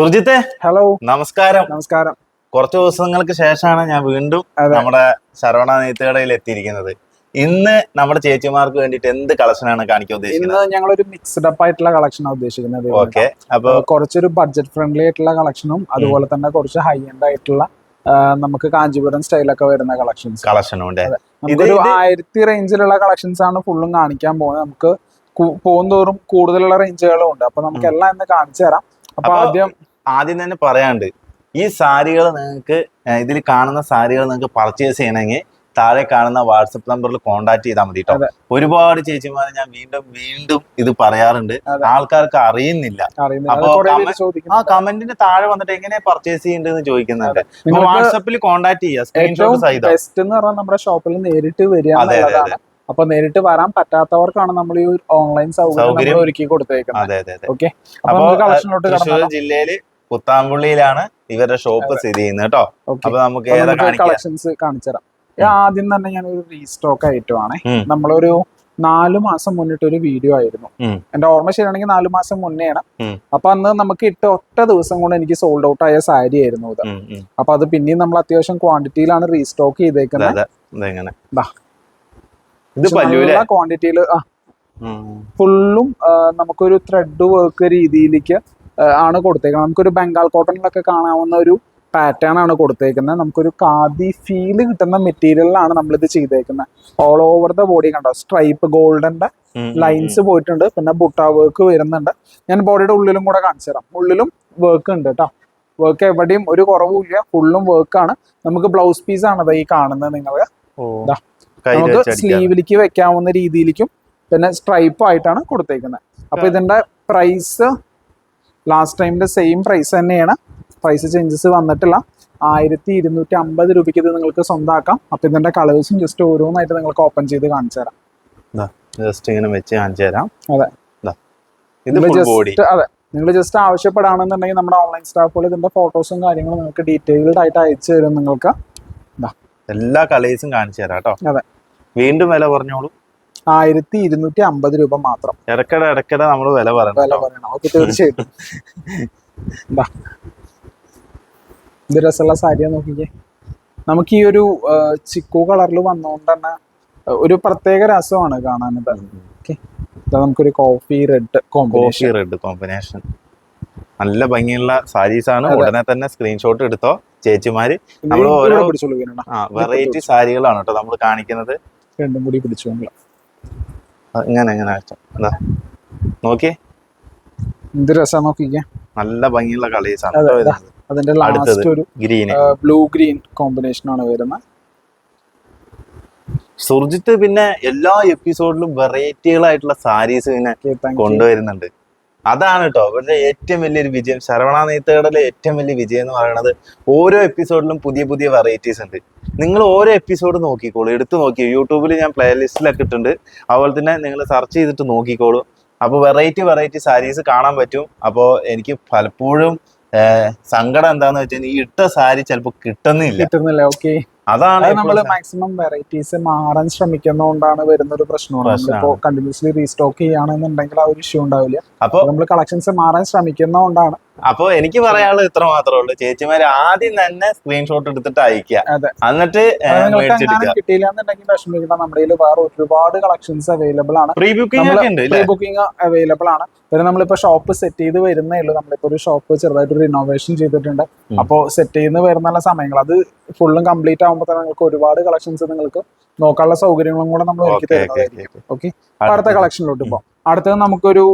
സുർജിത്തെ hello നമസ്കാരം. നമസ്കാരം. കുറച്ച് ദിവസങ്ങൾക്ക് ശേഷമാണ് ഞാൻ വീണ്ടും നമ്മുടെ ശരവണ നെയ്ത്തുകടയിൽ എത്തിയിരിക്കുന്നത്. ഇന്ന് നമ്മുടെ ചേച്ചിമാർക്ക് വേണ്ടിട്ട് എന്ത് കളക്ഷനാണ് കാണിക്കാൻ ഉദ്ദേശിക്കുന്നത്? ഇന്ന് ഞങ്ങൾ ഒരു മിക്സ്ഡ് അപ്പ് ആയിട്ടുള്ള കളക്ഷനാണ് ഉദ്ദേശിക്കുന്നത് ഓക്കെ അപ്പൊ അപ്പൊ കുറച്ചൊരു ബഡ്ജറ്റ് ഫ്രണ്ട്ലി ആയിട്ടുള്ള കളക്ഷനും അതുപോലെ തന്നെ കുറച്ച് ഹൈ എൻഡ് ആയിട്ടുള്ള നമുക്ക് കാഞ്ചീപുരം സ്റ്റൈലൊക്കെ വരുന്ന കളക്ഷൻസ് കളക്ഷനും ഉണ്ട്. ഇതൊരു ആയിരത്തി റേഞ്ചിലുള്ള കളക്ഷൻസ് ആണ് ഫുള്ളും കാണിക്കാൻ പോകുന്നത്. നമുക്ക് പോകുന്നതോറും പോകുന്തോറും കൂടുതലുള്ള റേഞ്ചുകളും ഉണ്ട്. അപ്പൊ നമുക്ക് എല്ലാം ഇന്ന് കാണിച്ചു തരാം. അപ്പൊ ആദ്യം ആദ്യം തന്നെ പറയാണ്ട് ഈ സാരികൾ നിങ്ങൾക്ക് ഇതിൽ കാണുന്ന സാരികൾ നിങ്ങൾക്ക് പർച്ചേസ് ചെയ്യണമെങ്കിൽ താഴെ കാണുന്ന വാട്സപ്പ് നമ്പറിൽ കോൺടാക്ട് ചെയ്താൽ മതി കേട്ടോ ഒരുപാട് ചേച്ചിമാരെ ഞാൻ വീണ്ടും വീണ്ടും ഇത് പറയാറുണ്ട്. ആൾക്കാർക്ക് അറിയുന്നില്ല. അപ്പൊ ആ കമന്റിന് താഴെ വന്നിട്ട് എങ്ങനെ പർച്ചേസ് ചെയ്യേണ്ടതെന്ന് ചോദിക്കുന്നുണ്ട്. വാട്സപ്പിൽ കോൺടാക്ട് ചെയ്യുക സ്ക്രീൻഷോട്ട് സഹിതം. ബെസ്റ്റ് എന്ന് പറഞ്ഞാൽ നമ്മുടെ ഷോപ്പിൽ നേരിട്ട് വരിക അപ്പൊ നേരിട്ട് വരാൻ പറ്റാത്തവർക്കാണ് നമ്മൾ ഈ ഓൺലൈൻ സൗകര്യം ഒരുക്കി കൊടുത്തേക്കുന്നത്. ഓക്കെ അപ്പൊ അപ്പൊ കളക്ഷനിലോട്ട് ജില്ലയിൽ പുത്താമ്പുള്ളിയിലാണ് ഇവരുടെ ഷോപ്പ് സ്ഥിതി ചെയ്യുന്നത് കേട്ടോ. അപ്പൊ നമുക്ക് ഏതാ കളക്ഷൻസ് കാണിച്ചുതരാം ആദ്യം തന്നെ ഞാൻ ഒരു റീസ്റ്റോക്ക് ആയിട്ടുമാണ്. നമ്മളൊരു നാലു മാസം മുന്നിട്ട് ഒരു വീഡിയോ ആയിരുന്നു. എന്റെ ഓർമ്മ ശരിയാണെങ്കിൽ നാലു മാസം മുന്നെയാണ്. അപ്പൊ അന്ന് നമുക്ക് ഇട്ട ഒറ്റ ദിവസം കൊണ്ട് എനിക്ക് സോൾഡ് ഔട്ട് ആയ സാരി ആയിരുന്നു ഇത്. അപ്പൊ അത് പിന്നെയും നമ്മൾ അത്യാവശ്യം ക്വാണ്ടിറ്റിയിലാണ് റീസ്റ്റോക്ക് ചെയ്തേക്കുന്നത് ക്വാണ്ടിറ്റിയിൽ ഫുള്ളും നമുക്കൊരു ത്രെഡ് വർക്ക് രീതിയിലേക്ക് ആണ് കൊടുത്തേക്കുന്നത്. നമുക്കൊരു ബംഗാൾ കോട്ടണിലൊക്കെ കാണാവുന്ന ഒരു പാറ്റേൺ ആണ് കൊടുത്തേക്കുന്നത്. നമുക്കൊരു കാതി ഫീൽ കിട്ടുന്ന മെറ്റീരിയലിലാണ് നമ്മളിത് ചെയ്തേക്കുന്നത്. ഓൾ ഓവർ ദ ബോഡി കണ്ടോ? സ്ട്രൈപ്പ് ഗോൾഡന്റെ ലൈൻസ് പോയിട്ടുണ്ട്. പിന്നെ ബുട്ട വർക്ക് വരുന്നുണ്ട്. ഞാൻ ബോഡിയുടെ ഉള്ളിലും കൂടെ കാണിച്ചു തരാം. ഉള്ളിലും വർക്ക് ഉണ്ട് കേട്ടോ വർക്ക് എവിടെയും ഒരു കുറവുമില്ല. ഫുള്ളും വർക്കാണ് നമുക്ക് ബ്ലൗസ് പീസ് ആണ് ഈ കാണുന്നത് നിങ്ങൾ. നമുക്ക് സ്ലീവിലേക്ക് വെക്കാവുന്ന രീതിയിലേക്കും പിന്നെ സ്ട്രൈപ്പ് ആയിട്ടാണ് കൊടുത്തേക്കുന്നത്. അപ്പൊ ഇതിന്റെ പ്രൈസ് ലാസ്റ്റ് ടൈമിന്റെ സെയിം പ്രൈസ് തന്നെയാണ്. പ്രൈസ് ചേഞ്ചസ് വന്നിട്ടില്ല. ആയിരത്തി ഇരുന്നൂറ്റി അമ്പത് രൂപയ്ക്ക് ഇത് നിങ്ങൾക്ക് സ്വന്തമാക്കാം അപ്പം ഇതിന്റെ കളേഴ്സും ജസ്റ്റ് ഓരോന്നായിട്ട് നിങ്ങൾക്ക് ഓപ്പൺ ചെയ്ത് കാണിച്ചു തരാം. ജസ്റ്റ് ഇങ്ങനെ വെച്ച് കാണിച്ചു തരാം. അതെ. ഇത് ജസ്റ്റ് അതെ നിങ്ങൾ ജസ്റ്റ് ആവശ്യപ്പെടുകയാണെന്നുണ്ടെങ്കിൽ നമ്മുടെ ഓൺലൈൻ സ്റ്റാഫുകൾ ഇതിന്റെ ഫോട്ടോസും കാര്യങ്ങളും നിങ്ങൾക്ക് ഡീറ്റെയിൽഡ് ആയിട്ട് അയച്ചു തരും നിങ്ങൾക്ക്. എല്ലാ കളേഴ്സും കാണിച്ചു തരാം കേട്ടോ. അതെ. വീണ്ടും വില പറഞ്ഞോളൂ ആയിരത്തി ഇരുന്നൂറ്റി അമ്പത് രൂപ മാത്രം. ഇടക്കട ഇടക്കട നമ്മൾ വില പറയണം വില. പറയണം. ഓക്കെ തീർച്ചയായിട്ടും. ഇത് രസമുള്ള സാരിയാ നോക്കിക്കേ. നമുക്ക് ഈ ഒരു ചിക്കു കളറിൽ വന്നുകൊണ്ട് തന്നെ ഒരു പ്രത്യേക രസമാണ് കാണാനത്. ഓക്കെ. നമുക്കൊരു coffee red coffee red combination നല്ല ഭംഗിയുള്ള സാരീസ് ആണ് ഉടനെ തന്നെ സ്ക്രീൻഷോട്ട് എടുത്തോ ചേച്ചിമാര്. നമ്മൾ ഓരോ- വെറൈറ്റി സാരികളാണ് കേട്ടോ നമ്മൾ കാണിക്കുന്നത്. രണ്ടും കൂടി പിടിച്ചോളൂ. ഇങ്ങനെ ഇങ്ങനെ വെച്ചോ. ദാ. നോക്കിയേ എന്ത് രസം നോക്കിക്കേ. നല്ല ഭംഗിയുള്ള കളി അതിന്റെ ലാസ്റ്റ് ഒരു ഗ്രീൻ ബ്ലൂ ഗ്രീൻ കോമ്പിനേഷൻ ആണ് വരുന്നത് സുർജിത്ത് പിന്നെ എല്ലാ എപ്പിസോഡിലും വെറൈറ്റികളായിട്ടുള്ള സാരീസ് പിന്നെ. കൊണ്ടുവരുന്നുണ്ട്. അതാണ് കേട്ടോ ഇവരുടെ ഏറ്റവും വലിയൊരു വിജയം. ശരവണ ഏറ്റവും വലിയ വിജയം എന്ന് പറയുന്നത് ഓരോ എപ്പിസോഡിലും പുതിയ പുതിയ വെറൈറ്റീസ് ഉണ്ട്. നിങ്ങൾ ഓരോ എപ്പിസോഡ് നോക്കിക്കോളൂ. എടുത്തു നോക്കി യൂട്യൂബിൽ ഞാൻ പ്ലേലിസ്റ്റിലൊക്കെ ഇട്ടുണ്ട് അതുപോലെ തന്നെ നിങ്ങൾ സെർച്ച് ചെയ്തിട്ട് നോക്കിക്കോളൂ. അപ്പോൾ വെറൈറ്റി വെറൈറ്റി സാരീസ് കാണാൻ പറ്റും. അപ്പോൾ എനിക്ക് പലപ്പോഴും സങ്കടം എന്താന്ന് വെച്ചാൽ ഈ ഇട്ട സാരി ചിലപ്പോൾ കിട്ടുന്നില്ല. കിട്ടുന്നില്ല. ഓക്കെ അതാണ് നമ്മൾ നമ്മൾ മാക്സിമം വെറൈറ്റീസ് മാറാൻ ശ്രമിക്കുന്നതുകൊണ്ടാണ് വരുന്ന ഒരു പ്രശ്നമാണ്. പ്രശ്നമാണ്. നമ്മളിപ്പോ കണ്ടിന്യൂസ്ലി റീസ്റ്റോക്ക് ചെയ്യുകയാണെന്നുണ്ടെങ്കിൽ ആ ഒരു ഇഷ്യൂ ഉണ്ടാവില്ല. അപ്പൊ നമ്മൾ കളക്ഷൻസ് മാറാൻ ശ്രമിക്കുന്നതുകൊണ്ടാണ് അപ്പൊ എനിക്ക് പറയാനുള്ളത് ഇത്ര മാത്രമേ ഉള്ളൂ. ചേച്ചിമാര് ആദ്യം തന്നെ സ്ക്രീൻഷോട്ട് എടുത്തിട്ട് അയക്കുക. എന്നിട്ട് വിഷമിക്കണം നമ്മുടെ വേറെ ഒരുപാട് കളക്ഷൻസ് അവൈലബിൾ ആണ്. പ്രീ ബുക്കിംഗ് ബുക്കിംഗ് അവൈലബിൾ ആണ്. പിന്നെ നമ്മളിപ്പോ ഷോപ്പ് സെറ്റ് ചെയ്ത് വരുന്നേ ഉള്ളൂ. നമ്മളിപ്പോ ഒരു ഷോപ്പ് ചെറുതായിട്ട് റിനോവേഷൻ ചെയ്തിട്ടുണ്ട്. അപ്പോ സെറ്റ് ചെയ്യുന്ന വരുന്ന സമയങ്ങൾ. അത് ഫുള്ളും കംപ്ലീറ്റ് ആകുമ്പോൾ തന്നെ നിങ്ങൾക്ക് ഒരുപാട് കളക്ഷൻസ് നിങ്ങൾക്ക് നോക്കാനുള്ള സൗകര്യങ്ങളും കൂടെ നമ്മൾ ഒരുക്കി തരുന്നതായിരിക്കും. ഓക്കെ അടുത്ത കളക്ഷനിലോട്ട് പോകാം അടുത്തത് നമുക്കൊരു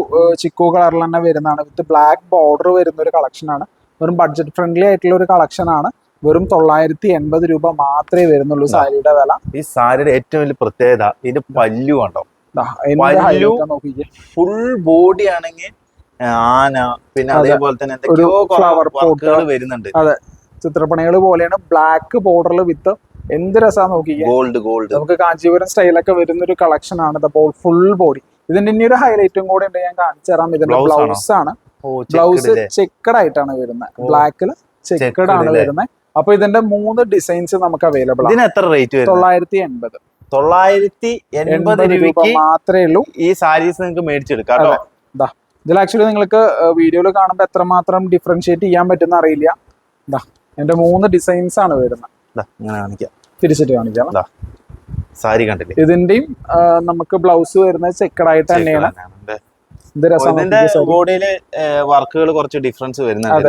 ചിക്കോ കളറിൽ തന്നെ വരുന്നതാണ്. വിത്ത് ബ്ലാക്ക് ബോർഡർ വരുന്ന ഒരു കളക്ഷൻ ആണ്. വെറും ബഡ്ജറ്റ് ഫ്രണ്ട്ലി ആയിട്ടുള്ള ഒരു കളക്ഷൻ ആണ്. വെറും തൊള്ളായിരത്തി എൺപത് രൂപ മാത്രമേ വരുന്നുള്ളൂ സാരിയുടെ വില. ഈ സാരിയുടെ ഏറ്റവും വലിയ പ്രത്യേകത ഇതിന്റെ പല്ലു നോക്കിക്കേ. ഫുൾ ബോഡി ആണെങ്കിൽ ആന പിന്നെ അതേപോലെ തന്നെ flower പോട്ടുകൾ വരുന്നുണ്ട്. അതെ. ചിത്രപ്പണികൾ പോലെയാണ് ബ്ലാക്ക് ബോർഡർ വിത്ത് എന്ത് രസമാണ് നോക്കി ഗോൾഡ് ഗോൾഡ് നമുക്ക് കാഞ്ചീപുരം സ്റ്റൈലൊക്കെ വരുന്ന ഒരു കളക്ഷൻ ആണ്. ഫുൾ ബോഡി ഇതിന്റെ ഇനി ഒരു ഹൈലൈറ്റും കൂടെ ഉണ്ട് ഞാൻ കാണിച്ചു തരാം. ഇതിന്റെ ബ്ലൗസ് ആണ്? ബ്ലൗസ് ചെക്കഡ് ആയിട്ടാണ് വരുന്നത്. ബ്ലാക്കിൽ ചെക്കഡ് ആണ് വരുന്നത്. അപ്പൊ ഇതിന്റെ മൂന്ന് ഡിസൈൻസ് നമുക്ക് അവൈലബിൾ ആണ്. എത്ര റേറ്റ് തൊള്ളായിരത്തി എൺപത് തൊള്ളായിരത്തി എൺപത് രൂപ മാത്രമേ ഉള്ളൂ. ഈ സാരീസ് നിങ്ങൾക്ക് മേടിച്ചെടുക്കാം കേട്ടോ. ഇതിൽ ആക്ച്വലി നിങ്ങൾക്ക് വീഡിയോയിൽ കാണുമ്പോൾ എത്രമാത്രം ഡിഫറൻഷിയേറ്റ് ചെയ്യാൻ പറ്റുന്ന അറിയില്ല. ഇതാ എന്റെ മൂന്ന് ഡിസൈൻസ് ആണ് വരുന്നത്. തിരിച്ചിട്ട് കാണിക്കാം. സാരി കണ്ടില്ലേ? ഇതിന്റെയും നമുക്ക് ബ്ലൗസ് വരുന്നത് ചെക്കഡ് ആയിട്ട് തന്നെയാണ്. ഇതിന്റെ ബോഡിയിൽ വർക്കുകൾ കുറച്ച് ഡിഫറൻസ് വരുന്നുണ്ട്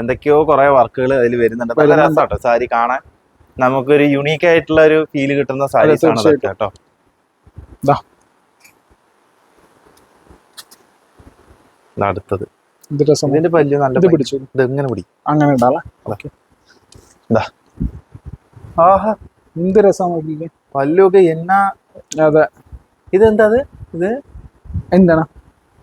എന്തൊക്കെയോ കുറെ വർക്കുകൾ അതിൽ വരുന്നുണ്ട്. നല്ല രസമാട്ടോ സാരി കാണാൻ. നമുക്കൊരു യുണീക്ക് ആയിട്ടുള്ള ഒരു ഫീൽ കിട്ടുന്ന സാരീസ് ആണ് കേട്ടോ. അടുത്തത്. ഇതിന്റെ പല്ല് നല്ല. പിടിച്ചു. ഇത് എങ്ങനെ പിടി? അങ്ങനെ ആഹാ. എന്ത് രസം നോക്കിക്കേ. പല്ലൊക്കെ എന്നാ? അതെ. ഇതെന്താ അത്? ഇത്? എന്താണ്?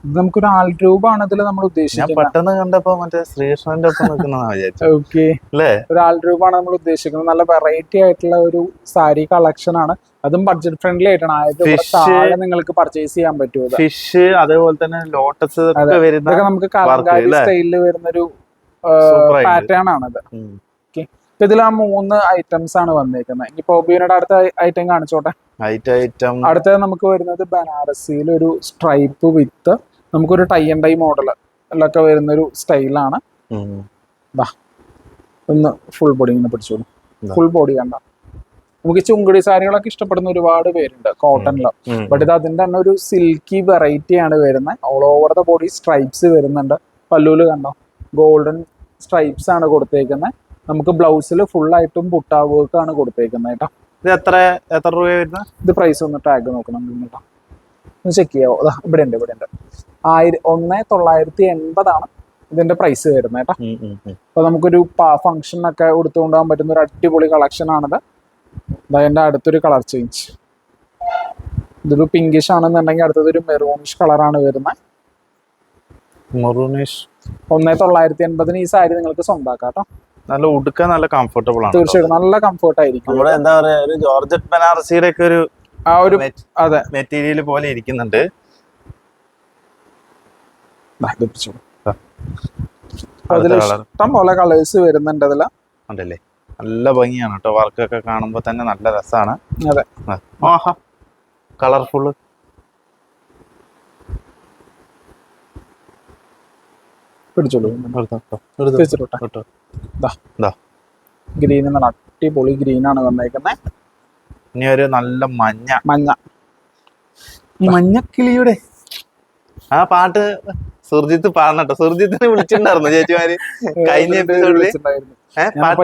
ഇത് നമുക്കൊരു ആൾ രൂപമാണ് ഇതിൽ നമ്മൾ ഉദ്ദേശിക്കുന്നത്. പെട്ടെന്ന് കണ്ടപ്പോ മറ്റേ ശ്രീകൃഷ്ണന്റെ ഒപ്പം നിൽക്കുന്ന വിചാരിച്ചു ഓക്കെ അല്ലേ? ഒരു ആൾ രൂപമാണ് നമ്മൾ ഉദ്ദേശിക്കുന്നത്. നല്ല വെറൈറ്റി ആയിട്ടുള്ള ഒരു സാരി കളക്ഷൻ ആണ്. അതും ബഡ്ജറ്റ് ഫ്രണ്ട്ലി ആയിട്ടാണ്. ആയത് നിങ്ങൾക്ക് പർച്ചേസ് ചെയ്യാൻ പറ്റുമോ. ഫിഷ് അതേപോലെ തന്നെ ലോട്ടസ് നമുക്ക്? സ്റ്റൈലിൽ വരുന്ന ഒരു പാറ്റേൺ ആണത്. ഉം. ഇപ്പൊ ഇതിൽ ആ മൂന്ന് ഐറ്റംസ് ആണ് വന്നേക്കുന്നത് ഇനിയിപ്പോ ഒബിയുടെ അടുത്ത ഐറ്റം കാണിച്ചോട്ടെ? ഐറ്റം അടുത്തത് നമുക്ക് വരുന്നത് ബനാറസിയിൽ ഒരു സ്ട്രൈപ്പ് വിത്ത് നമുക്കൊരു ടൈ ആൻഡ് ടൈ മോഡൽ ഒക്കെ വരുന്ന ഒരു സ്റ്റൈലാണ് ഒന്ന് ഫുൾ ബോഡി ഇങ്ങനെ പിടിച്ചോളൂ. ഫുൾ ബോഡി കണ്ട. നമുക്ക് ചുങ്കടി ചുങ്കുടി സാരികളൊക്കെ ഇഷ്ടപ്പെടുന്ന ഒരുപാട് പേരുണ്ട് കോട്ടണിലോ ബട്ട് ഇത് അതിന്റെ തന്നെ ഒരു സിൽക്കി വെറൈറ്റി ആണ് വരുന്നത് all over the body stripes വരുന്നുണ്ട്. പല്ലൂൽ കണ്ടോ? ഗോൾഡൻ സ്ട്രൈപ്സ് ആണ് കൊടുത്തേക്കുന്നത് നമുക്ക് ബ്ലൗസിൽ ഫുൾ ആയിട്ടും പുട്ടാ വർക്ക് ആണ് കൊടുത്തേക്കുന്നത് കേട്ടോ. ഇത് എത്ര എത്ര രൂപ വരുന്നത്? ഇത് പ്രൈസ് ഒന്ന് ടാഗ് നോക്കണം കേട്ടോ. ഒന്ന് ചെക്ക് ചെയ്യാവോ? അതാ ഇവിടെ ഉണ്ട് ഇവിടെ ഉണ്ട് ആയിരം ഒന്ന് തൊള്ളായിരത്തി എൺപതാണ് ഇതിന്റെ പ്രൈസ് വരുന്നത് കേട്ടോ. അപ്പൊ നമുക്കൊരു ഫംഗ്ഷൻ ഒക്കെ ഉടുത്തുകൊണ്ട് പറ്റുന്ന ഒരു അടിപൊളി കളക്ഷൻ ആണിത്. അതിന്റെ അടുത്തൊരു കളർ ചേഞ്ച് ഇതൊരു പിങ്കിഷ് ആണെന്നുണ്ടെങ്കിൽ അടുത്തത് ഒരു മെറൂണിഷ് കളറാണ് വരുന്നത്. മെറൂണിഷ് ഒന്നേ തൊള്ളായിരത്തി എൺപതിന് ഈ സാരി നിങ്ങൾക്ക് സ്വന്തമാക്കാം കേട്ടോ. നല്ല ഉടുക്കാൻ നല്ല കംഫർട്ടബിൾ ആണ് തീർച്ചയായിട്ടും നല്ല കംഫർട്ട് ആയിരിക്കും. നമ്മുടെ എന്താ പറയാ ഒരു ജോർജറ്റ് ബനാറസിയുടെ ഒക്കെ ഒരു ആ ഒരു അതെ. മെറ്റീരിയൽ പോലെ ഇരിക്കുന്നുണ്ട്. ഇഷ്ടം പോലെ കളേഴ്സ് വരുന്നുണ്ട് അതിൽ. ഉണ്ടല്ലേ? നല്ല ഭംഗിയാണ് കേട്ടോ. വർക്കൊക്കെ കാണുമ്പോൾ തന്നെ നല്ല രസമാണ് അതെ. ആഹാ. കളർഫുള്ള് പിടിച്ചോളൂ. ദാ. ഗ്രീൻ നല്ല അടിപൊളി ഗ്രീൻ ആണ് വന്നേക്കുന്നത് ഇനി ഒരു നല്ല മഞ്ഞ. മഞ്ഞ. മഞ്ഞക്കിളിയുടെ. ആ പാട്ട് സുർജിത്ത് പാടണട്ടോ സുർജിത്തിനെ വിളിച്ചിട്ടുണ്ടായിരുന്നു ചേച്ചിമാര് കഴിഞ്ഞ എപ്പിസോഡിൽ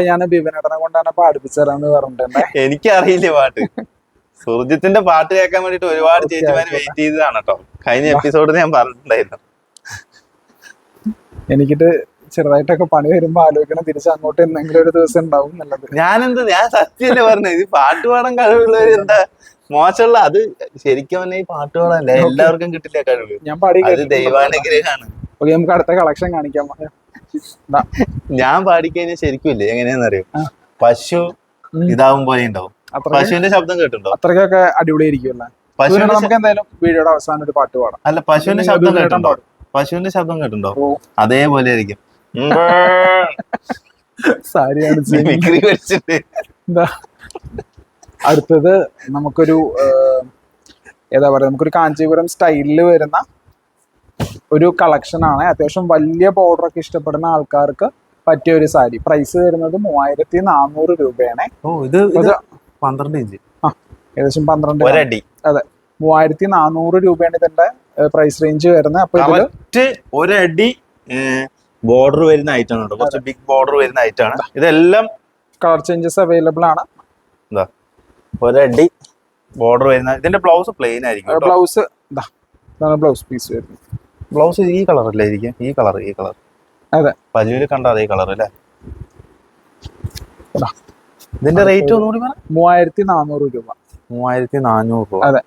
ഞാൻ ബിബിനേട്ടനെ കൊണ്ടാണ് പാടിപ്പിച്ചു തരാന്ന് പറഞ്ഞിട്ടുണ്ടേ. എനിക്കറിയില്ല പാട്ട്. സുർജിത്തിന്റെ പാട്ട് കേൾക്കാൻ വേണ്ടിട്ട് ഒരുപാട് ചേച്ചിമാര് വെയിറ്റ് ചെയ്തതാണ് കേട്ടോ. കഴിഞ്ഞ എപ്പിസോഡിൽ ഞാൻ പറഞ്ഞിട്ടുണ്ടായിരുന്നു. എനിക്കിട്ട് ചെറുതായിട്ടൊക്കെ പണി വരുമ്പോ ആലോചിക്കണം തിരിച്ച് അങ്ങോട്ട് എന്തെങ്കിലും ഒരു ദിവസം ഉണ്ടാവും നല്ലത് ഞാനെന്ത് ഞാൻ സത്യല്ലേ പറഞ്ഞത്? ഇത് പാട്ട് പാടാൻ കഴിവുള്ളവര് എന്താ മോശമുള്ള അത് ശരിക്കും പറഞ്ഞാൽ ഈ പാട്ട് പാടാനല്ല എല്ലാവർക്കും കിട്ടില്ല കഴിവ്? ഞാൻ പാടി അത് ദൈവാനുഗ്രഹമാണ്. ഓക്കെ നമുക്ക് അടുത്ത കളക്ഷൻ കാണിക്കാൻ. ഞാൻ പാടിക്കഴിഞ്ഞാൽ ശരിക്കും ഇല്ലേ എങ്ങനെയാണെന്നറിയോ. പശു. ഇതാവും പോലെ ഉണ്ടാവും. പശുവിന്റെ ശബ്ദം കേട്ടിട്ടുണ്ടോ? അത്രയ്ക്കൊക്കെ അടിപൊളിയായിരിക്കുമല്ലേ? പശുവിന്റെ ശ- നമുക്ക് എന്തായാലും വീഡിയോയുടെ അവസാനം ഒരു പാട്ട് പാടാം. അല്ല പശുവിന്റെ ശബ്ദം കേട്ടുണ്ടോ കേട്ടിട്ടുണ്ടോ? പശുവിന്റെ ശബ്ദം കേട്ടുണ്ടോ അതേപോലെ ആയിരിക്കും. സാരിയാണ് എന്താ? അടുത്തത് നമുക്കൊരു ഏതാ പറയാ നമുക്കൊരു കാഞ്ചീപുരം സ്റ്റൈലിൽ വരുന്ന ഒരു കളക്ഷൻ ആണ്. അത്യാവശ്യം വലിയ ബോർഡർ ഒക്കെ ഇഷ്ടപ്പെടുന്ന ആൾക്കാർക്ക് പറ്റിയ ഒരു സാരി. പ്രൈസ് വരുന്നത് മൂവായിരത്തി നാനൂറ് രൂപയാണ്. ഓ ഇത് പന്ത്രണ്ട് ഇഞ്ച്. ഏകദേശം പന്ത്രണ്ട് അടി അതെ. മൂവായിരത്തി നാനൂറ് രൂപയാണ് ഇതിന്റെ പ്രൈസ് റേഞ്ച് വരുന്നത്. അപ്പൊ ഇതിൽ ഒരടി ബോർഡർ വരുന്ന ഐറ്റം ആണ് കുറച്ച് ബിഗ് ബോർഡർ വരുന്ന ഐറ്റം ആണ്. ഇതെല്ലാം കളർ ചേഞ്ചസ് അവൈലബിൾ ആണ്. എന്താ ഒരടി ബോർഡർ വരുന്ന ഇതിന്റെ ബ്ലൗസ് പ്ലെയിൻ ആയിരിക്കും ബ്ലൗസ് ഇതാണ് ബ്ലൗസ് പീസ് വരുന്നത്. ബ്ലൗസ് ഈ കളർ അല്ലേ ഇരിക്കും ഈ കളർ ഈ കളർ അതെ. പല്ലുവിൽ കണ്ട അതേ കളർ അല്ലേ? ഇതിന്റെ റേറ്റ് ഒന്നുകൂടി മൂവായിരത്തി നാനൂറ് രൂപ. മൂവായിരത്തി നാനൂറ് രൂപ. അതെ.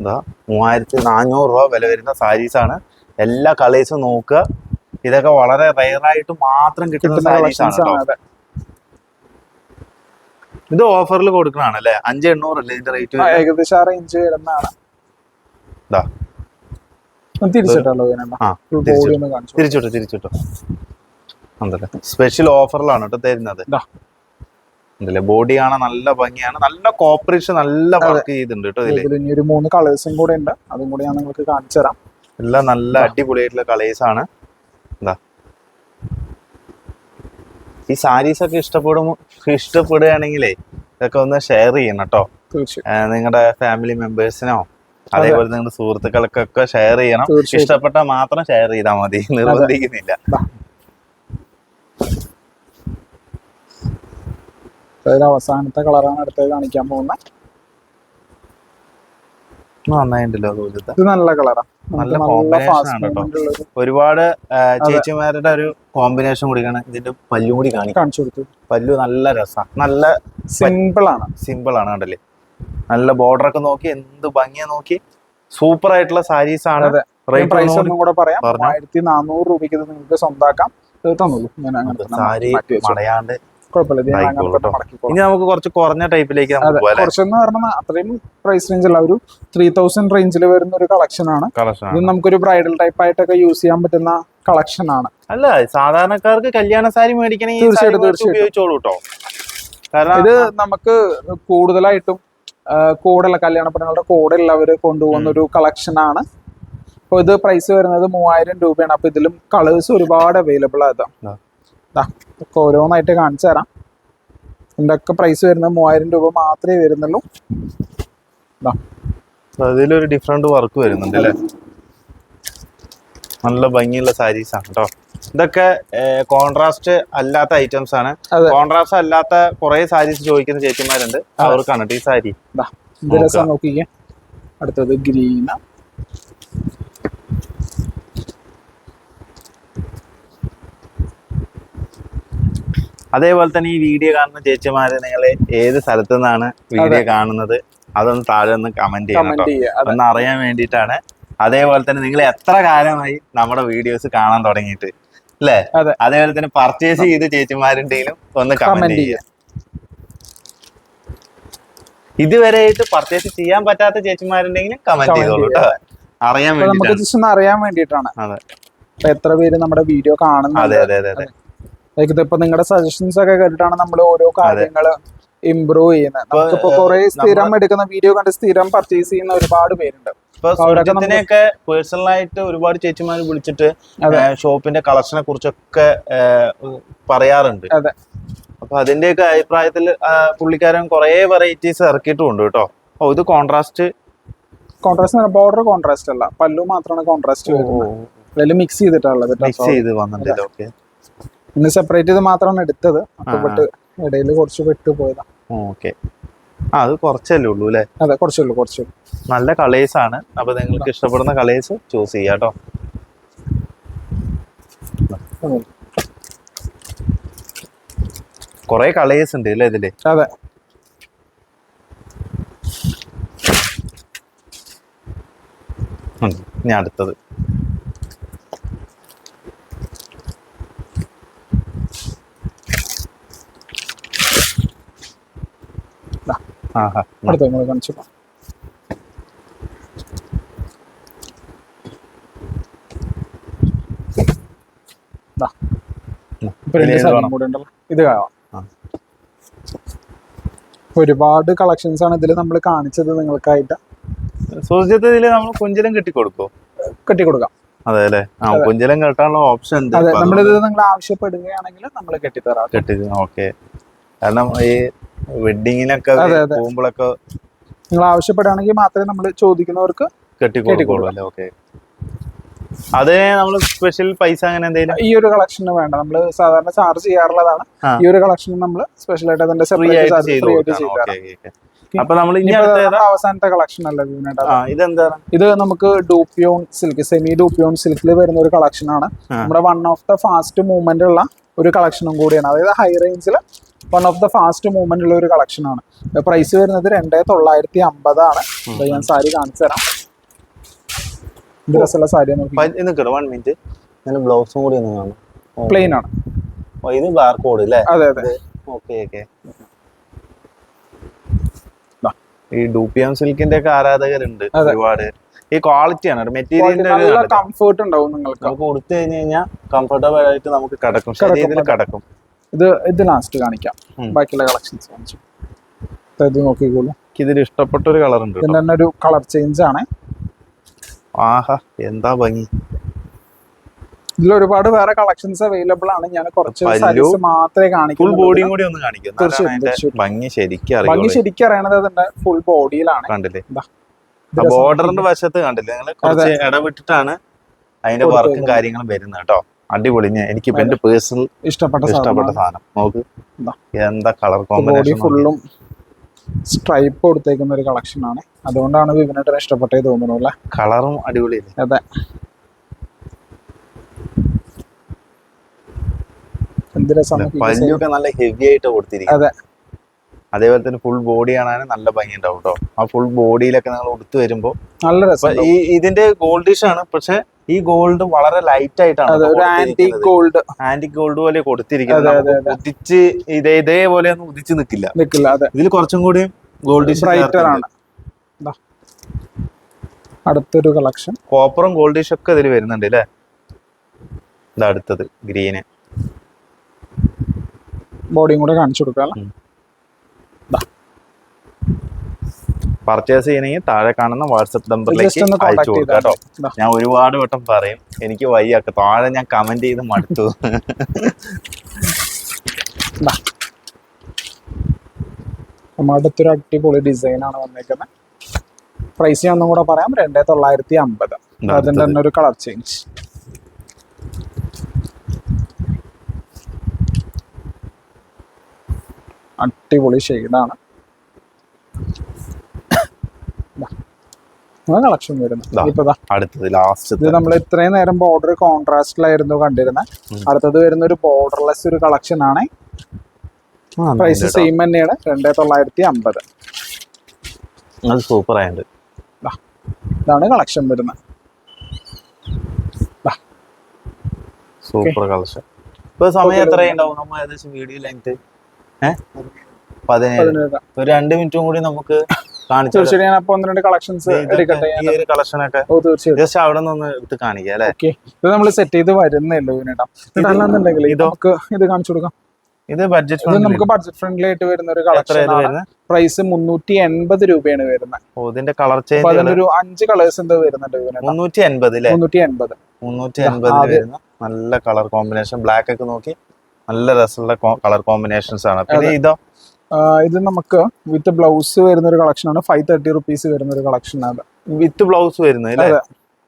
എന്താ മൂവായിരത്തി നാനൂറ് രൂപ വില വരുന്ന സാരീസ് ആണ്. എല്ലാ കളേഴ്സും നോക്കുക. ഇതൊക്കെ വളരെ റയർ ആയിട്ട് മാത്രം കിട്ടുന്ന കിട്ടുന്ന സാരീസ് ആണ് കളക്ഷൻസ് ആണ് കേട്ടോ അതെ. ഇത് ഓഫറിൽ കൊടുക്കണാണ് അല്ലേ അഞ്ച് എണ്ണൂറ് അല്ലേ ഇതിന്റെ റേറ്റ് ഏകദേശം ആ റേഞ്ച് വരുന്നതാണ് തിരിച്ചോട്ടോ തിരിച്ചോട്ടോ. ഉണ്ടല്ലേ? സ്പെഷ്യൽ ഓഫറിലാണ് കേട്ടോ തരുന്നത്. ഉണ്ടല്ലേ? ബോഡി കാണാൻ നല്ല ഭംഗിയാണ്. നല്ല കോപ്പറേഷൻ നല്ല വർക്ക് ചെയ്തിട്ടുണ്ട് കേട്ടോ ഇതിൽ ഇനി ഒരു മൂന്ന് കളേഴ്സും കൂടെ ഉണ്ട്. അതും കൂടി ഞാൻ നിങ്ങൾക്ക് കാണിച്ചു തരാം. എല്ലാം നല്ല അടിപൊളിയായിട്ടുള്ള കളേഴ്സ് ആണ്. എന്താ ഈ സാരീസ് ഒക്കെ ഇഷ്ടപ്പെടും ഇഷ്ടപ്പെടുകയാണെങ്കിലേ ഇതൊക്കെ ഒന്ന് ഷെയർ ചെയ്യണം കേട്ടോ. നിങ്ങളുടെ ഫാമിലി മെമ്പേഴ്സിനോ അതേപോലെ നിങ്ങളുടെ സുഹൃത്തുക്കൾക്കൊക്കെ ഷെയർ ചെയ്യണം. ഇഷ്ടപ്പെട്ട മാത്രം ഷെയർ ചെയ്താൽ മതി. നിർബന്ധിക്കുന്നില്ല. അതായത് അവസാനത്തെ കളറാണ് അടുത്തത് കാണിക്കാൻ പോകുന്നത്. നന്നായിട്ടുണ്ടല്ലോ ഇത് നല്ല കളറാണ് നല്ല കോമ്പിനേഷൻ ആണ് കേട്ടോ. ഒരുപാട് ചേച്ചിമാരുടെ ഒരു കോമ്പിനേഷൻ കൂടിയാണ് ഇതിന്റെ പല്ലും കൂടി കാണിച്ചു കൊടുത്തു. പല്ലു നല്ല രസമാണ് നല്ല സിമ്പിൾ ആണ്. സിമ്പിൾ ആണ് കണ്ടല്ലേ? നല്ല ബോർഡർ ഒക്കെ നോക്കി എന്ത് ഭംഗിയാ നോക്കി. സൂപ്പർ ആയിട്ടുള്ള സാരീസ് ആണ്. പ്രൈസ് ഒന്നും കൂടെ പറയാം. ആയിരത്തി നാനൂറ് രൂപയ്ക്ക് നിങ്ങൾക്ക് സ്വന്താക്കാം. തന്നുള്ളൂ തന്നോളൂ. ഞാൻ അങ്ങനെ സാരി മടയാണ്ട് ഇനി നമുക്ക് കുറച്ച് കുറഞ്ഞ ടൈപ്പിലേക്ക് കുറച്ചെന്ന് പറഞ്ഞാൽ അത്രയും പ്രൈസ് റേഞ്ച് അല്ല ഒരു ത്രീ തൗസൻഡ് റേഞ്ചിൽ വരുന്ന ഒരു കളക്ഷൻ ആണ്. ഇത് നമുക്കൊരു ബ്രൈഡൽ ടൈപ്പ് ആയിട്ടൊക്കെ യൂസ് ചെയ്യാൻ പറ്റുന്ന കളക്ഷൻ ആണ്. അല്ല സാധാരണക്കാർക്ക് കല്യാണ സാരി മേടിക്കണമെങ്കിൽ തീർച്ചയായിട്ടും, തീർച്ചയായിട്ടും. ഉപയോഗിച്ചോളൂ കേട്ടോ കാരണം ഇത് നമുക്ക് കൂടുതലായിട്ടും കോഡല്ല കല്യാണ പെണ്ണുങ്ങളുടെ കോഡ് ഉള്ളവര് കൊണ്ടുപോകുന്ന ഒരു കളക്ഷൻ ആണ്. അപ്പോൾ ഇത് പ്രൈസ് വരുന്നത് മൂവായിരം രൂപയാണ്. അപ്പൊ ഇതിലും കളേഴ്സ് ഒരുപാട് അവൈലബിൾ ആയതാ ആ. ദാ, ഇതൊക്കെ ഓരോന്നായിട്ട് കാണിച്ചു തരാം. എന്തൊക്കെ പ്രൈസ് വരുന്നത് മൂവായിരം രൂപ മാത്രമേ വരുന്നുള്ളൂ. അതിലൊരു ഡിഫറെന്റ് വർക്ക് വരുന്നുണ്ട് അല്ലേ? നല്ല ഭംഗിയുള്ള സാരീസ് ആണ് കേട്ടോ ഇതൊക്കെ കോൺട്രാസ്റ്റ് അല്ലാത്ത ഐറ്റംസ് ആണ്. കോൺട്രാസ്റ്റ് അല്ലാത്ത കുറെ സാരീസ് ചോദിക്കുന്ന ചേച്ചിമാരുണ്ട്. അവർക്കാണ് ഈ സാരി അടുത്തത് ഗ്രീൻ അതേപോലെ തന്നെ ഈ വീഡിയോ കാണുന്ന ചേച്ചിമാര് നിങ്ങൾ ഏത് സ്ഥലത്തു നിന്നാണ് വീഡിയോ കാണുന്നത്? അതൊന്ന് താഴെ ഒന്ന് കമന്റ് ചെയ്യണം ഒന്ന് അറിയാൻ വേണ്ടിയിട്ടാണ്. അതേപോലെ തന്നെ നിങ്ങൾ എത്ര കാലമായി നമ്മുടെ വീഡിയോസ് കാണാൻ തുടങ്ങിയിട്ട്? അല്ലേ? അതേപോലെ തന്നെ പർച്ചേസ് ചെയ്ത് ചേച്ചിമാരുണ്ടെങ്കിലും ഒന്ന് കമന്റ് ചെയ്യാം ഇതുവരെയായിട്ട് പർച്ചേസ് ചെയ്യാൻ പറ്റാത്ത ചേച്ചിമാരുണ്ടെങ്കിലും കമന്റ് ചെയ്തോളൂ കേട്ടോ. അറിയാൻ ഒന്ന് അറിയാൻ വേണ്ടിയിട്ടാണ്. എത്ര പേര് നമ്മുടെ വീഡിയോ കാണുന്നുണ്ട്. അതെ അതെ അതെ. അതെ. ലൈക്ക് ഇതിപ്പോ നിങ്ങളുടെ സജഷൻസ് ഒക്കെ കേട്ടിട്ടാണ് നമ്മൾ ഓരോ കാര്യങ്ങൾ ഇമ്പ്രൂവ് ചെയ്യുന്നത് നമുക്കിപ്പോ കുറെ സ്ഥിരം എടുക്കുന്ന വീഡിയോ കണ്ട് സ്ഥിരം പർച്ചേസ് ചെയ്യുന്ന ഒരുപാട് പേരുണ്ട്. നമുക്ക് പേഴ്സണൽ ആയിട്ട് ഒരുപാട് ചേച്ചിമാർ വിളിച്ചിട്ട് ഷോപ്പിന്റെ കളക്ഷനെ കുറിച്ചൊക്കെ പറയാറുണ്ട്. അപ്പൊ അതിന്റെയൊക്കെ അഭിപ്രായത്തിൽ പുള്ളിക്കാരൻ കുറെ വെറൈറ്റീസ് ഇറക്കിയിട്ടുണ്ട് കേട്ടോ. ഓ ഇത് കോൺട്രാസ്റ്റ് കോൺട്രാസ്റ്റ് ബോർഡർ കോൺട്രാസ്റ്റ് അല്ല. പല്ലു മാത്രമാണ് കോൺട്രാസ്റ്റ് വരുന്നത്. മിക്സ് ചെയ്തിട്ടുള്ളത്. മിക്സ് ചെയ്ത് വന്നിട്ടുണ്ടല്ലോ ഓക്കെ ഇന്ന് സെപ്പറേറ്റ് ഇത് മാത്രമാണ് എടുത്തത്. ഇടയിൽ കുറച്ച് വിട്ടു പോയതാ. ഓക്കെ. ആ അത് കുറച്ചല്ലേ ഉള്ളൂ അല്ലേ? അതെ കുറച്ചുള്ളൂ കുറച്ചുള്ളൂ. നല്ല കളേഴ്സ് ആണ്. അപ്പൊ നിങ്ങൾക്ക് ഇഷ്ടപ്പെടുന്ന കളേഴ്സ് ചൂസ് ചെയ്യാട്ടോ കേട്ടോ. ഉം. കളേഴ്സ് ഉണ്ട് അല്ലേ ഇതിൽ? അതെ. ഞാൻ അടുത്തത്. അടുത്ത നമ്മൾ കാണിച്ചു ദാ. ഇപ്പൊ രണ്ട് ഇതിലേത് സാരിയും വേണം? ഇത് ഒരുപാട് കളക്ഷൻസ് ആണ് ഇതിൽ നമ്മൾ കാണിച്ചത് നിങ്ങൾക്കായിട്ട്. ഇതിൽ നമ്മൾ കുഞ്ചലം കെട്ടിക്കൊടുക്കോ. കെട്ടിക്കൊടുക്കാം. അതെ അല്ലേ? ആ കുഞ്ചലം കെട്ടാനുള്ള ഓപ്ഷൻ ഉണ്ട്. നമ്മളിത് നിങ്ങൾ ആവശ്യപ്പെടുകയാണെങ്കിൽ നമ്മൾ കെട്ടിത്തരാം. കെട്ടി ഓക്കെ. കാരണം ഈ വെഡിങ്ങിനൊക്കെ. പോകുമ്പോഴൊക്കെ നിങ്ങൾ ആവശ്യപ്പെടുകയാണെങ്കിൽ മാത്രമേ നമ്മൾ ചോദിക്കുന്നവർക്ക് കെട്ടിക്കൊടുക്കുള്ളൂ ഓക്കെ. അത് നമ്മൾ സ്പെഷ്യൽ പൈസ അങ്ങനെ എന്തെങ്കിലും? ഈ ഒരു കളക്ഷന് വേണ്ട. നമ്മൾ സാധാരണ ചാർജ് ചെയ്യാറുള്ളതാണ്. ഈ ഒരു കളക്ഷൻ നമ്മൾ സ്പെഷ്യൽ ആയിട്ട് അതിന്റെ അപ്പൊ നമ്മൾ ഇനി അവസാനത്തെ കളക്ഷൻ അല്ല ഇതെന്താണ് ഇത് നമുക്ക് ഡൂപ്യോൺ സിൽക്ക് സെമി ഡൂപ്യോൺ സിൽക്കിൽ വരുന്ന ഒരു കളക്ഷൻ ആണ്. നമ്മുടെ one of the fast movement ഉള്ള ഒരു കളക്ഷനും കൂടിയാണ്. അതായത് ഹൈ റേഞ്ചിൽ one of the fast movement ഉള്ള ഒരു കളക്ഷൻ ആണ്. പ്രൈസ് വരുന്നത് രണ്ടേ തൊള്ളായിരത്തി അമ്പതാണ്. ഞാൻ സാരി കാണിച്ചു തരാം. ഇത് രസമുള്ള സാരി വൺ മിനിറ്റ് ഞാൻ ബ്ലൗസും കൂടി ഒന്ന് കാണും. പ്ലെയിൻ ആണ്. ഓ, ഇത് ബാർകോഡ് അല്ലേ അതെ അതെ. ഓക്കെ ഓക്കെ ഈ ഡൂപ്പിയം സിൽക്കിന്റെ ഒക്കെ ആരാധകരുണ്ട്. ഒരുപാട്. ഈ ക്വാളിറ്റി ആണ്. മെറ്റീരിയലിന്റെ നല്ല കംഫർട്ട് ഉണ്ടാവും നിങ്ങൾക്ക്. നമുക്ക് കൊടുത്തു കഴിഞ്ഞു കഴിഞ്ഞാൽ കംഫർട്ടബിൾ ആയിട്ട് നമുക്ക് കിടക്കും. ശരീരത്തിൽ. കിടക്കും. ഇത് ഇത് ലാസ്റ്റ് കാണിക്കാം. ബാക്കിയുള്ള കളക്ഷൻസ് കാണിച്ചു. ഇത് നോക്കിക്കോളൂ. ഇതിൽ ഇഷ്ടപ്പെട്ട ഒരു കളർ ഉണ്ട്. ഇതിന്റെ തന്നെ ഒരു കളർ ചേഞ്ച് ആണ്. ആഹാ എന്താ ഭംഗി. ഇതിൽ ഒരുപാട് വേറെ കളക്ഷൻസ് അവൈലബിൾ ആണ്. ഞാൻ കുറച്ച് സാരീസ് മാത്രമേ ഫുൾ ബോഡിയും കൂടി ഒന്ന് കാണിക്കും തീർച്ചയായും. ഭംഗി ശരിക്കും ഭംഗി ശരിക്കും അറിയണത് അതിന്റെ ഫുൾ ബോഡിയിലാണ് കണ്ടില്ലേ? ബോർഡറിന്റെ വശത്ത് കണ്ടില്ലേ? നിങ്ങൾ ഇടവിട്ടിട്ടാണ് അതിന്റെ വർക്കും കാര്യങ്ങളും വരുന്നത് കേട്ടോ അടിപൊളി. എനിക്ക് എന്റെ പേഴ്സണൽ ഇഷ്ടപ്പെട്ട ഇഷ്ടപ്പെട്ട സാധനം. നോക്ക്. എന്താ കളർ കോമ്പിനേഷൻ ഫുള്ളും സ്ട്രൈപ്പ് കൊടുത്തേക്കുന്ന ഒരു കളക്ഷൻ ആണ്. അതുകൊണ്ടാണ് വിവിനേട്ടൻ ഇഷ്ടപ്പെട്ടേ തോന്നുന്നു അല്ലേ? കളറും അടിപൊളി അതെ. പല്ലൊക്കെ നല്ല ഹെവി ആയിട്ട് കൊടുത്തിരിക്കും അതെ. അതേപോലെ തന്നെ ഫുൾ ബോഡി കാണാനും നല്ല ഭംഗി ഉണ്ടാവും കേട്ടോ ആ ഫുൾ ബോഡിയിലൊക്കെ നിങ്ങൾ ഉടുത്ത് വരുമ്പോ നല്ല രസം ഈ ഇതിന്റെ ഗോൾഡിഷ് ആണ്. പക്ഷെ ഈ ഗോൾഡ് വളരെ ലൈറ്റ് ആയിട്ടാണ് ഒരു ആന്റി ഗോൾഡ് ആന്റിക് ഗോൾഡ് പോലെ കൊടുത്തിരിക്കുന്നത്. ഉദിച്ച് ഇതേ ഇതേപോലെ ഒന്നും ഉദിച്ച് നിൽക്കില്ല നിക്കില്ല അതെ. ഇതിൽ കുറച്ചും കൂടി ഗോൾഡ് ബ്രൈറ്റർ ആണ്. അടുത്തൊരു കളക്ഷൻ കോപ്പറും ഗോൾഡിഷ് ഒക്കെ ഇതിൽ വരുന്നുണ്ട് അല്ലേ അടുത്തത് ഗ്രീന് ബോഡിയും കൂടെ കാണിച്ചു കൊടുക്കാം അല്ലേ? പർച്ചേസ് ചെയ്യണമെങ്കിൽ താഴെ കാണുന്ന വാട്സപ്പ് നമ്പറിലേക്ക് അയച്ചു കൊടുക്കാം കേട്ടോ. ഞാൻ ഒരുപാട് വട്ടം പറയും എനിക്ക് വയ്യാക്ക താഴെ ഞാൻ കമന്റ് ചെയ്ത് മടുത്തു. അടുത്തൊരു അടിപൊളി ഡിസൈൻ ആണ് വന്നേക്കുന്നത് പ്രൈസ് ഞാൻ ഒന്നും കൂടെ പറയാം രണ്ടേ തൊള്ളായിരത്തി അമ്പത്. അതിന്റെ തന്നെ ഒരു കളർ ചേഞ്ച് അടിപൊളി ഷെയ്ഡാണ് കളക്ഷൻ വരുന്നത് ദാ. അടുത്തത് ലാസ്റ്റ് ഇത് നമ്മൾ ഇത്രയും നേരം ബോർഡർ കോൺട്രാസ്റ്റിലായിരുന്നു കണ്ടിരുന്നത്. അടുത്തത് വരുന്ന ഒരു ബോർഡർലെസ് ഒരു കളക്ഷൻ ആണ് പ്രൈസ് സെയിം തന്നെയാണ് രണ്ടേ തൊള്ളായിരത്തി അമ്പത് അത് സൂപ്പർ ആയത് ഇതാണ് കളക്ഷൻ വരുന്നത് സൂപ്പർ കളക്ഷൻ ഇപ്പൊ സമയം എത്രയുണ്ടാവും നമ്മൾ ഏകദേശം വീഡിയോ ലെങ്ത് ഏഹ് പതിനേഴ്. ഒരു രണ്ട് മിനിറ്റും കൂടി നമുക്ക് കാണിച്ചു തീർച്ചയായും ഞാൻ അപ്പൊ ഒന്ന് കളക്ഷൻസ് എടുക്കട്ടെ. ഈ ഒരു കളക്ഷനൊക്കെ ഓ തീർച്ചയായും ജസ്റ്റ് അവിടെ നിന്ന് എടുത്ത് കാണിക്കാം അല്ലെ? ഇത് നമ്മൾ സെറ്റ് ചെയ്ത് വരുന്നല്ലോ? നമുക്ക് ഇത് കാണിച്ചു കൊടുക്കാം. ഇത് ബഡ്ജറ്റ് നമുക്ക് ബഡ്ജറ്റ് ഫ്രണ്ട്ലി ആയിട്ട് വരുന്ന ഒരു കളക്ഷൻ പ്രൈസ് മുന്നൂറ്റി എൺപത് രൂപയാണ് വരുന്നത്. ഓ ഇതിന്റെ കളർ ചേഞ്ച് അഞ്ച് കളേഴ്സ് എന്തോ വരുന്നുണ്ട് മുന്നൂറ്റി എൺപത് മുന്നൂറ്റി എൺപത് മുന്നൂറ്റി എൺപതിൽ വരുന്ന നല്ല കളർ കോമ്പിനേഷൻ ബ്ലാക്ക് ഒക്കെ നോക്കി നല്ല രസമുള്ള കളർ കോമ്പിനേഷൻസ് ആണ്. പിന്നെ ഇതോ? ഇത് നമുക്ക് വിത്ത് ബ്ലൗസ് വരുന്ന ഒരു കളക്ഷൻ ആണ്. ഫൈവ് തേർട്ടി റുപ്പീസ് വരുന്ന ഒരു കളക്ഷൻ ആണ് വിത്ത് ബ്ലൗസ് വരുന്നത്.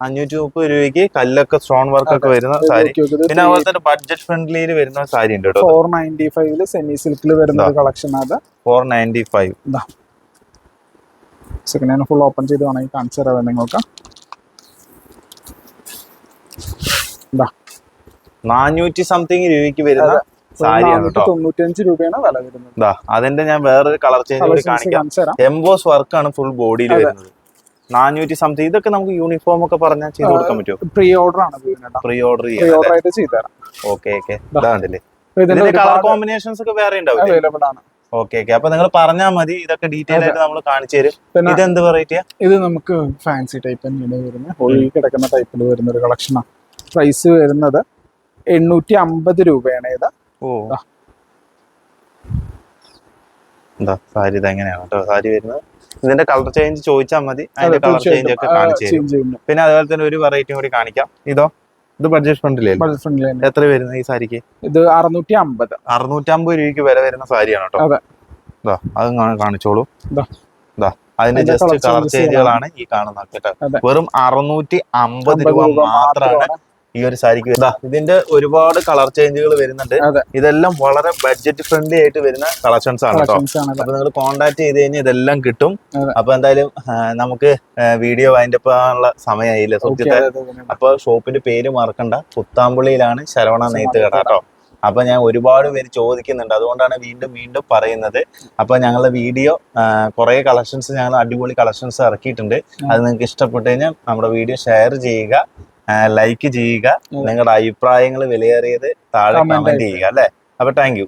അഞ്ഞൂറ്റി മുപ്പത് രൂപയ്ക്ക് കല്ലൊക്കെ സ്റ്റോൺ വർക്ക് ഒക്കെ വരുന്ന സാരി. പിന്നെ അതുപോലെ തന്നെ ബഡ്ജറ്റ് ഫ്രണ്ട്ലിയിൽ വരുന്ന സാരി ഉണ്ട് കേട്ടോ ഫോർ നയന്റി ഫൈവിൽ സെമി സിൽക്കിൽ വരുന്ന ഒരു കളക്ഷൻ ആണ് four ninety five second hand full open ചെയ്ത് വേണമെങ്കിൽ കാണിച്ചു തരാം നിങ്ങൾക്ക്. നാനൂറ്റി സംതിങ് രൂപയ്ക്ക് വരുന്ന സാരിയാണ് തൊണ്ണൂറ്റഞ്ച് രൂപയാണ് വില വരുന്നത്. അതിന്റെ ഞാൻ വേറൊരു കളർ ചേഞ്ച് കാണിക്കാം. എംബോസ് വർക്ക് എംബോസ് വർക്കാണ് ഫുൾ ബോഡിയിൽ. വരുന്നത്. നാനൂറ്റി സംതിങ് ഇതൊക്കെ നമുക്ക് യൂണിഫോം ഒക്കെ പറഞ്ഞാൽ ചെയ്ത് കൊടുക്കാൻ പറ്റുമോ? പ്രീ ഓർഡർ ആണ് പ്രീ ഓർഡർ പ്രീ ഓർഡർ ആയിട്ട് ചെയ്തു ഓക്കെ ഓക്കെ ദാ. ഇതാണ്ടല്ലേ അപ്പൊ ഇതിന്റെ ഇതിന്റെ കളർ കോമ്പിനേഷൻസ് ഒക്കെ വേറെ ഉണ്ടാവും അവൈലബിൾ ആണ്. ഓക്കെ ഓക്കെ അപ്പൊ നിങ്ങൾ പറഞ്ഞാൽ മതി. ഇതൊക്കെ ഡീറ്റെയിൽ ആയിട്ട് നമ്മൾ കാണിച്ചു തരും. ഇത് എന്ത് വെറൈറ്റിയാ ഇത് നമുക്ക് ഫാൻസി ടൈപ്പ് തന്നെയാണ് വരുന്നത്. ഒഴുകി കിടക്കുന്ന ടൈപ്പിൽ വരുന്ന ഒരു കളക്ഷനാണ് പ്രൈസ് വരുന്നത് എണ്ണൂറ്റി അമ്പത് രൂപയാണ് ഇത്. ഓ. എന്താ സാരി ഇത് എങ്ങനെയാണ് കേട്ടോ? സാരി വരുന്നത്. ഇതിന്റെ കളർ ചേഞ്ച് ചോദിച്ചാൽ മതി. അതിന്റെ കളർ ചേഞ്ച് ഒക്കെ കാണിച്ചു പിന്നെ അതുപോലെ തന്നെ ഒരു വെറൈറ്റിയും കൂടി കാണിക്കാം. ഇതോ? ഇത് ബഡ്ജറ്റ് ഫ്രണ്ടിലേ എത്ര വരുന്ന ഈ സാരിക്ക്? ഇത് അറുന്നൂറ്റി അമ്പത് അറുന്നൂറ്റി അമ്പത് രൂപയ്ക്ക് വില വരുന്ന സാരിയാണ് കേട്ടോ. അതെ. ഇതാ അത് കാണിച്ചോളൂ. ഇതാ അതിന്റെ ജസ്റ്റ് കളർ ചേഞ്ചുകളാണ് ഈ കാണുന്നത് കേട്ടോ. വെറും അറുന്നൂറ്റി അമ്പത് രൂപ മാത്രമാണ് ഈ ഒരു സാരിക്ക്. ഇതിന്റെ ഒരുപാട് കളർ ചേഞ്ചുകൾ വരുന്നുണ്ട്. ഇതെല്ലാം വളരെ ബഡ്ജറ്റ് ഫ്രണ്ട്ലി ആയിട്ട് വരുന്ന കളക്ഷൻസ് ആണ് കേട്ടോ അപ്പൊ നിങ്ങൾ കോണ്ടാക്ട് ചെയ്ത് കഴിഞ്ഞാൽ ഇതെല്ലാം കിട്ടും. അപ്പൊ എന്തായാലും നമുക്ക് വീഡിയോ അതിന്റെ ഉള്ള സമയമായില്ല സത്യത്തെ? അപ്പൊ ഷോപ്പിന്റെ പേര് മറക്കണ്ട. പുത്താമ്പുള്ളിയിലാണ് ശരവണ നെയ്ത്ത് കട കേട്ടോ അപ്പൊ ഞാൻ ഒരുപാട് പേര് ചോദിക്കുന്നുണ്ട്. അതുകൊണ്ടാണ് വീണ്ടും വീണ്ടും പറയുന്നത്. അപ്പൊ ഞങ്ങളുടെ വീഡിയോ കുറെ കളക്ഷൻസ് ഞങ്ങൾ അടിപൊളി കളക്ഷൻസ് ഇറക്കിയിട്ടുണ്ട്. അത് നിങ്ങൾക്ക് ഇഷ്ടപ്പെട്ടു കഴിഞ്ഞാൽ നമ്മുടെ വീഡിയോ ഷെയർ ചെയ്യുക. ലൈക്ക് ചെയ്യുക നിങ്ങളുടെ അഭിപ്രായങ്ങൾ വിലയേറിയത് താഴെ കമന്റ് ചെയ്യുക അല്ലെ? അപ്പൊ താങ്ക് യു